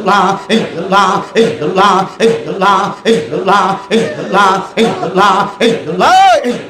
illallah eh, eh, illallah eh, illallah illallah illallah illallah illallah illallah illallah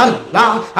Allah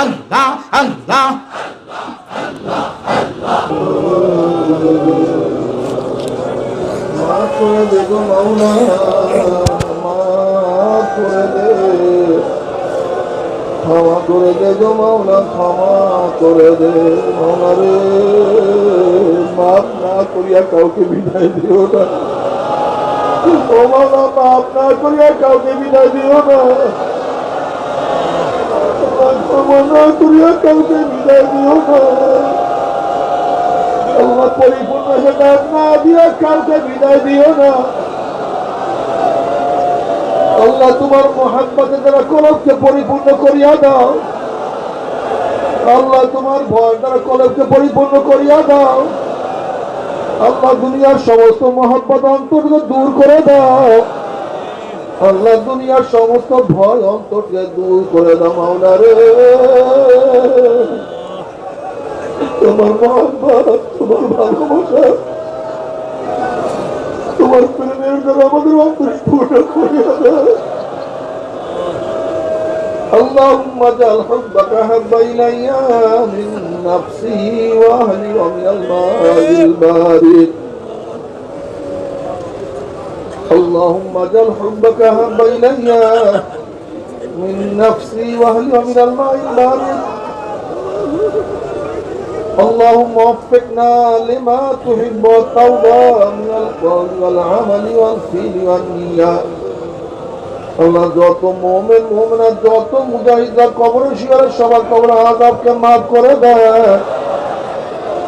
আল্লাহ আল্লাহ মাফ করে দে গো মাওলা, মাফ করে দে। ক্ষমা করে দে গো মাওলা, ক্ষমা করে দে মাওলা রে। মাফ না করিয়া কাউকে বিদায় দিও না। ও মাওলা, মাফ না করিয়া কাউকে বিদায় দিও না। ক্ষমা না করিয়া কাউকে বিদায় দিও না। আল্লাহ পরিপূর্ণ হেদায়ত না দিয়ে কাউকে বিদায় দিও না। আল্লাহ তোমার মোহাম্মতের দ্বারা কলবকে পরিপূর্ণ করিয়া দাও, আল্লাহ তোমার ভয় দ্বারা কলবকে পরিপূর্ণ করিয়া দাও, আল্লাহ দুনিয়ার সমস্ত মোহাম্মত অন্তরকে দূর করে দাও। আল্লাহ দুনিয়ার সমস্ত ভয় অন্তরকে দূর করে দাও মাওলা রে তোমার মহাব্বত তোমার ভালোবাসা তোমার প্রেমের দ্বারা আমাদের অন্তর পূর্ণ করিয়া দাও اللهم اجعل حبك احب الي من نفسي واهلي ومن الماء البارد اللهم اجعل حبك احب الي من نفسي واهلي ومن الماء البارد اللهم وفقنا لما تحب وترضى من القول والعمل والفعل والنية আল্লাহ যত মোমেন মোমেনা যত মুজাহিদরা কবর শিয়ারের সবার কবর আজাবকে মাফ করে দেয় ইয়া